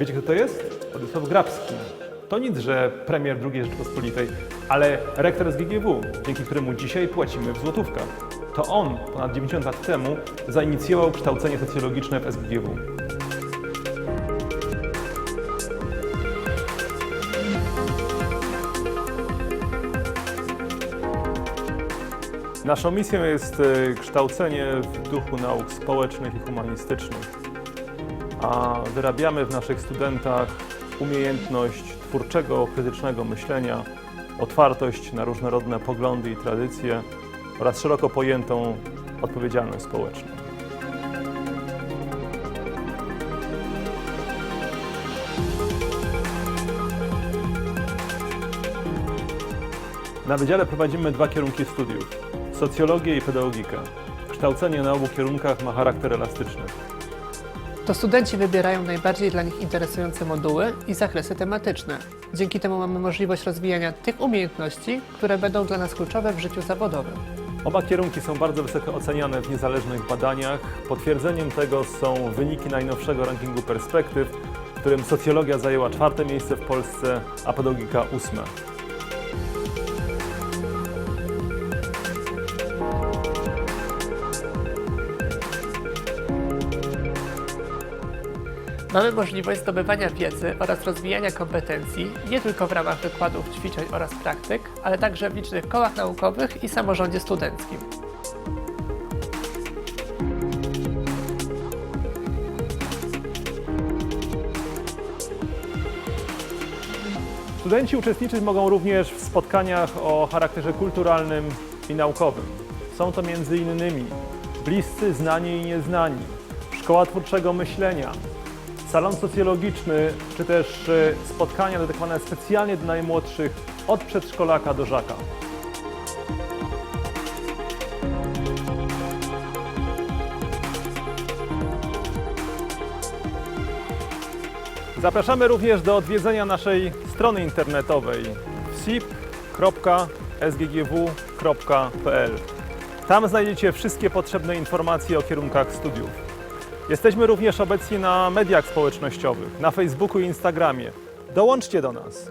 wiecie kto to jest? Władysław Grabski. To nic, że premier II Rzeczypospolitej, ale rektor SGGW, dzięki któremu dzisiaj płacimy w złotówkach. To on ponad 90 lat temu zainicjował kształcenie socjologiczne w SGGW. Naszą misją jest e, kształcenie w duchu nauk społecznych i humanistycznych, a wyrabiamy w naszych studentach umiejętność twórczego, krytycznego myślenia, otwartość na różnorodne poglądy i tradycje oraz szeroko pojętą odpowiedzialność społeczną. Na wydziale prowadzimy dwa kierunki studiów: socjologię i pedagogikę. Kształcenie na obu kierunkach ma charakter elastyczny. To studenci wybierają najbardziej dla nich interesujące moduły i zakresy tematyczne. Dzięki temu mamy możliwość rozwijania tych umiejętności, które będą dla nas kluczowe w życiu zawodowym. Oba kierunki są bardzo wysoko oceniane w niezależnych badaniach. Potwierdzeniem tego są wyniki najnowszego rankingu perspektyw, w którym socjologia zajęła czwarte miejsce w Polsce, a pedagogika ósme. Mamy możliwość zdobywania wiedzy oraz rozwijania kompetencji nie tylko w ramach wykładów, ćwiczeń oraz praktyk, ale także w licznych kołach naukowych i samorządzie studenckim. Studenci uczestniczyć mogą również w spotkaniach o charakterze kulturalnym i naukowym. Są to m.in. bliscy, znani i nieznani, szkoła twórczego myślenia, salon socjologiczny, czy też e, spotkania dedykowane specjalnie dla najmłodszych od przedszkolaka do żaka. Zapraszamy również do odwiedzenia naszej strony internetowej wsip.sggw.pl. Tam znajdziecie wszystkie potrzebne informacje o kierunkach studiów. Jesteśmy również obecni na mediach społecznościowych, na Facebooku i Instagramie. Dołączcie do nas.